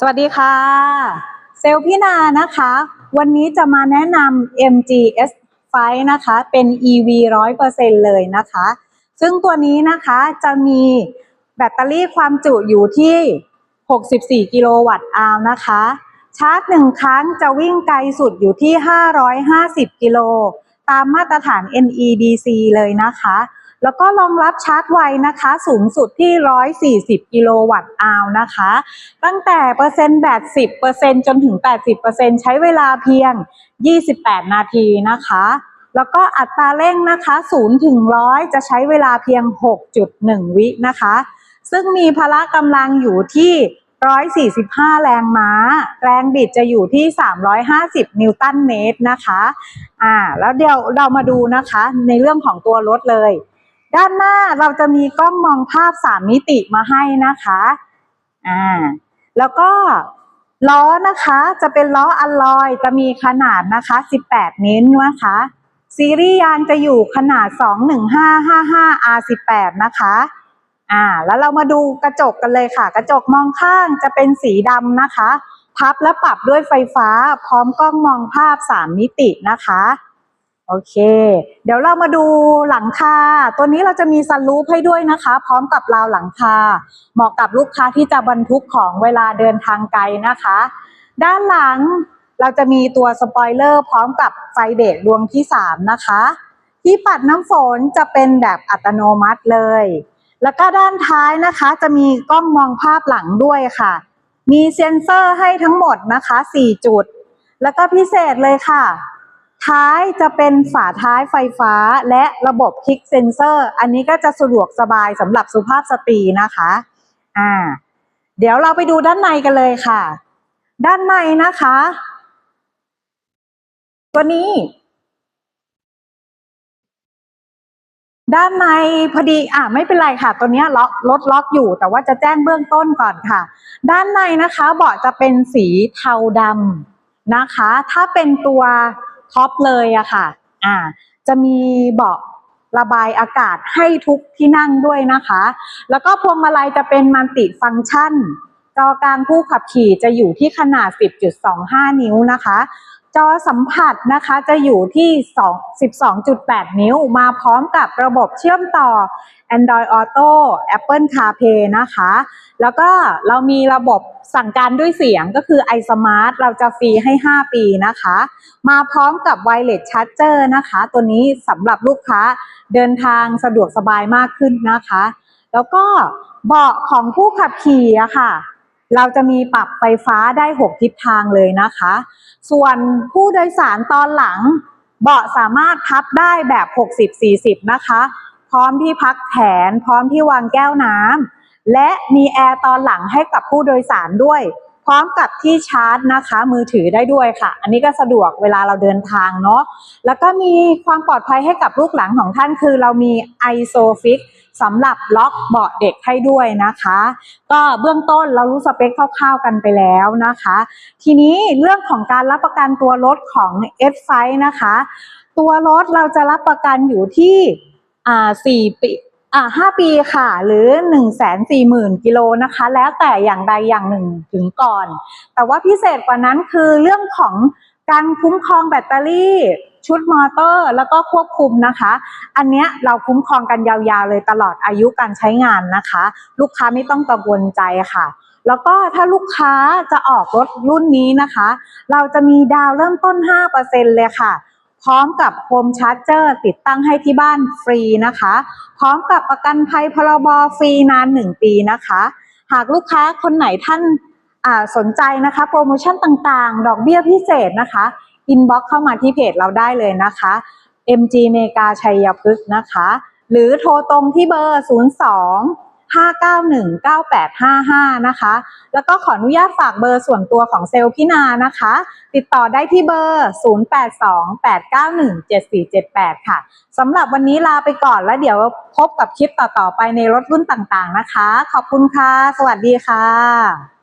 สวัสดีค่ะ เซลพี่นานะคะ วันนี้จะมาแนะนำ MGS 5นะคะ เป็น EV 100%เลยนะคะ ซึ่งตัวนี้นะคะจะมีแบตเตอรี่ความจุอยู่ที่ 64 กิโลวัตต์อาวนะคะ ชาร์จหนึ่งครั้งจะวิ่งไกลสุดอยู่ที่ 550 กิโล ตามมาตรฐาน NEDC เลยนะคะ แล้วก็รองรับชาร์จไวนะคะ สูงสุดที่ 140 กิโลวัตต์อาวนะคะ ตั้งแต่เปอร์เซ็นต์แบต10%จนถึง 80%ใช้เวลาเพียง 28 นาทีนะคะ แล้วก็อัตราเร่งนะคะ0ถึง100 จะใช้เวลาเพียง 6.1 วินะคะ ซึ่งมีพละกำลังอยู่ที่ 145 แรงม้า แรงบิดจะอยู่ที่ 350 นิวตันเมตรนะคะ อ่า แล้วเดี๋ยวเรามาดูนะคะในเรื่องของตัวรถเลย ด้านหน้าเราจะมีกล้องมองภาพ3มิติมาให้นะคะอ่าแล้วก็ล้อนะคะจะเป็นล้ออัลลอยจะมีขนาดนะคะ 18 นิ้วนะคะ ซีรีส์ยางจะอยู่ขนาด 21555 R18 นะคะอ่าแล้วเรามาดูกระจกกันเลยค่ะ กระจกมองข้างจะเป็นสีดำนะคะ พับและปรับด้วยไฟฟ้าพร้อมกล้องมองภาพ 3 มิตินะคะ โอเค เดี๋ยวเรามาดูหลังคา ตัวนี้เราจะมีซันรูฟให้ด้วยนะคะ พร้อมกับราวหลังคา เหมาะกับลูกค้าที่จะบรรทุกของเวลาเดินทางไกลนะคะ ด้านหลังเราจะมีตัวสปอยเลอร์พร้อมกับไฟเบรกดวงที่ 3 นะคะ ที่ปัดน้ำฝนจะเป็นแบบอัตโนมัติเลย แล้วก็ด้านท้ายนะคะ จะมีกล้องมองภาพหลังด้วยค่ะ มีเซ็นเซอร์ให้ทั้งหมดนะคะ 4 จุด แล้วก็พิเศษเลยค่ะ ท้ายจะเป็นฝาท้ายไฟฟ้าและระบบคลิกเซนเซอร์ อันนี้ก็จะสะดวกสบายสำหรับสุภาพสตรีนะคะ อ่า เดี๋ยวเราไปดูด้านในกันเลยค่ะ ด้านในนะคะ ตัวนี้ ด้านในพอดี อะไม่เป็นไรค่ะ ตัวนี้ล็อกรถล็อกอยู่ แต่ว่าจะแจ้งเบื้องต้นก่อนค่ะ ด้านในนะคะ เบาะจะเป็นสีเทาดำนะคะ ถ้าเป็นตัว ท็อปเลยอะค่ะ อ่า จะมีเบาะระบายอากาศให้ทุกที่นั่งด้วยนะคะ แล้วก็พวงมาลัยจะเป็นมัลติฟังก์ชัน จอกลางผู้ขับขี่จะอยู่ที่ขนาด 10.25 นิ้วนะคะ จอสัมผัสนะคะจะอยู่ที่2 12.8 นิ้ว มาพร้อมกับระบบเชื่อมต่อ Android Auto Apple CarPlay นะคะ แล้วก็เรามีระบบสั่งการด้วยเสียงก็คือ iSmart เราจะฟรีให้ 5 ปีนะคะ มาพร้อมกับ Wireless Charger นะคะ ตัวนี้สำหรับลูกค้าเดินทางสะดวกสบายมากขึ้นนะคะ แล้วก็เบาะของผู้ขับขี่อะค่ะเราจะมีปรับไฟฟ้าได้ 6 ทิศทางเลยนะคะ ส่วนผู้โดยสารตอนหลัง เบาะสามารถพับได้แบบ 60-40 นะคะ ร้อมที่พักแขน พร้อมที่วางแก้วน้ำและมีแอร์ตอนหลังให้กับผู้โดยสารด้วย พร้อมกับที่ชาร์จนะคะ มือถือได้ด้วยค่ะ อันนี้ก็สะดวกเวลาเราเดินทางเนาะแล้วก็มีความปลอดภัยให้กับลูกหลังของท่านคือเรามี ISOFIX สำหรับล็อกเบาะเด็กให้ด้วยนะคะ ก็เบื้องต้นเรารู้สเปคคร่าวๆกันไปแล้วนะคะ ทีนี้เรื่องของการรับประกันตัวรถของ s อนะคะ ตัวรถเราจะรับประกันอยู่ที่ อ่าสี่ปีอ่าห้าปีค่ะ หรือหนึ่งแสนสี่หมื่นกิโลนะคะ แล้วแต่อย่างใดอย่างหนึ่งถึงก่อน แต่ว่าพิเศษกว่านั้นคือเรื่องของการคุ้มครองแบตเตอรี่ชุดมอเตอร์แล้วก็ควบคุมนะคะ อันเนี้ยเราคุ้มครองกันยาวๆเลยตลอดอายุการใช้งานนะคะ ลูกค้าไม่ต้องกังวลใจค่ะ แล้วก็ถ้าลูกค้าจะออกรถรุ่นนี้นะคะ เราจะมีดาวเริ่มต้น 5%เลยค่ะ พร้อมกับโฮมชาร์จเจอร์ติดตั้งให้ที่บ้านฟรีนะคะ พร้อมกับประกันภัยพรบฟรีนาน 1 ปีนะคะ หากลูกค้าคนไหนท่านาสนใจนะคะ โปรโมชั่นต่างๆ ดอกเบี้ยพิเศษนะคะอินบ็อกเข้ามาที่เพจเราได้เลยนะคะ MG เมกาชัยพฤกษ์นะคะ หรือโทรตรงที่เบอร์ 02 591 9855 นะคะ แล้วก็ขออนุญาตฝากเบอร์ส่วนตัวของเซลล์พินานะคะ ติดต่อได้ที่เบอร์ 0828917478 ค่ะสำหรับวันนี้ลาไปก่อนแล้วเดี๋ยวพบกับคลิปต่อๆไปในรถรุ่นต่างๆนะคะ ขอบคุณค่ะ สวัสดีค่ะ